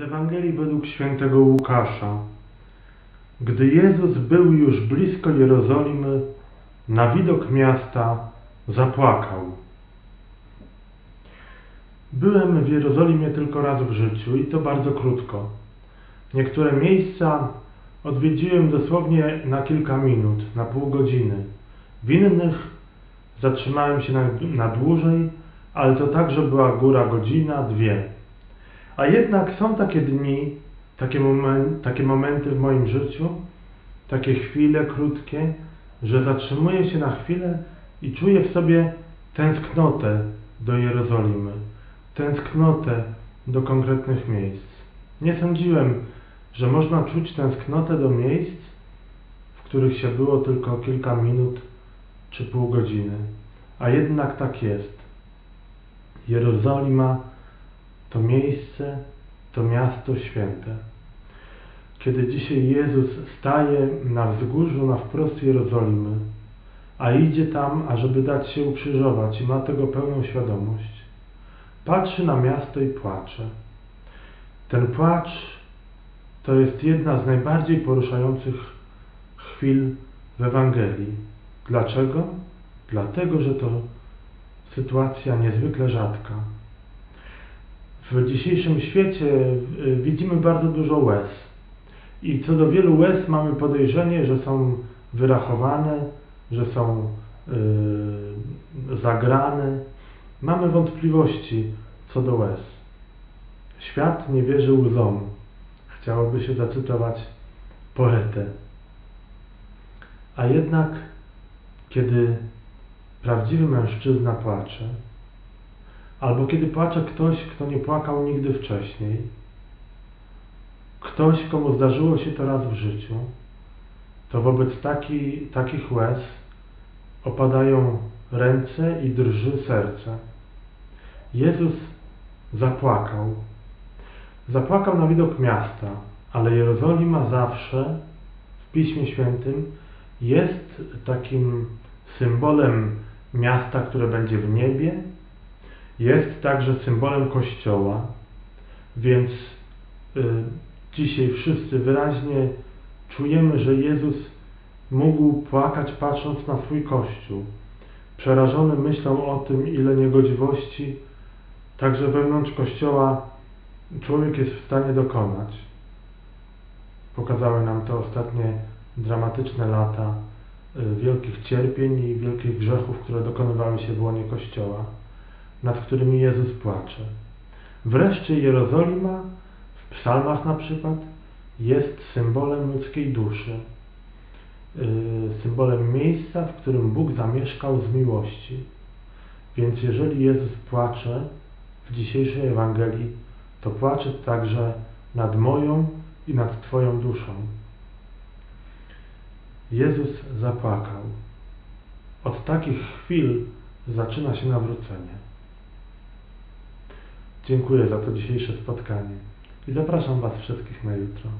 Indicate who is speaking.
Speaker 1: Ewangelii według świętego Łukasza. Gdy Jezus był już blisko Jerozolimy, na widok miasta zapłakał. Byłem w Jerozolimie tylko raz w życiu i to bardzo krótko. Niektóre miejsca odwiedziłem dosłownie na kilka minut, na pół godziny. W innych zatrzymałem się na, na dłużej, ale to także była góra godzina, dwie. A jednak są takie dni, takie, momen, takie momenty w moim życiu, takie chwile krótkie, że zatrzymuję się na chwilę i czuję w sobie tęsknotę do Jerozolimy, tęsknotę do konkretnych miejsc. Nie sądziłem, że można czuć tęsknotę do miejsc, w których się było tylko kilka minut czy pół godziny. A jednak tak jest. Jerozolima to miejsce, to miasto święte. Kiedy dzisiaj Jezus staje na wzgórzu, na wprost Jerozolimy, a idzie tam, ażeby dać się ukrzyżować i ma tego pełną świadomość, patrzy na miasto i płacze. Ten płacz to jest jedna z najbardziej poruszających chwil w Ewangelii. Dlaczego? Dlatego, że to sytuacja niezwykle rzadka. W dzisiejszym świecie y, widzimy bardzo dużo łez. I co do wielu łez mamy podejrzenie, że są wyrachowane, że są yy, zagrane. Mamy wątpliwości co do łez. Świat nie wierzy łzom. Chciałoby się zacytować poetę. A jednak, kiedy prawdziwy mężczyzna płacze, albo kiedy płacze ktoś, kto nie płakał nigdy wcześniej, ktoś, komu zdarzyło się to raz w życiu, to wobec taki, takich łez opadają ręce i drży serce. Jezus zapłakał. Zapłakał na widok miasta, ale Jerozolima zawsze w Piśmie Świętym jest takim symbolem miasta, które będzie w niebie, jest także symbolem Kościoła, więc y, dzisiaj wszyscy wyraźnie czujemy, że Jezus mógł płakać patrząc na swój Kościół, przerażony myślą o tym, ile niegodziwości także wewnątrz Kościoła człowiek jest w stanie dokonać. Pokazały nam to ostatnie dramatyczne lata y, wielkich cierpień i wielkich grzechów, które dokonywały się w łonie Kościoła, nad którymi Jezus płacze. Wreszcie Jerozolima w psalmach na przykład jest symbolem ludzkiej duszy, y, symbolem miejsca, w którym Bóg zamieszkał z miłości. Więc jeżeli Jezus płacze w dzisiejszej Ewangelii, to płacze także nad moją i nad Twoją duszą. Jezus zapłakał. Od takich chwil zaczyna się nawrócenie. Dziękuję za to dzisiejsze spotkanie i zapraszam Was wszystkich na jutro.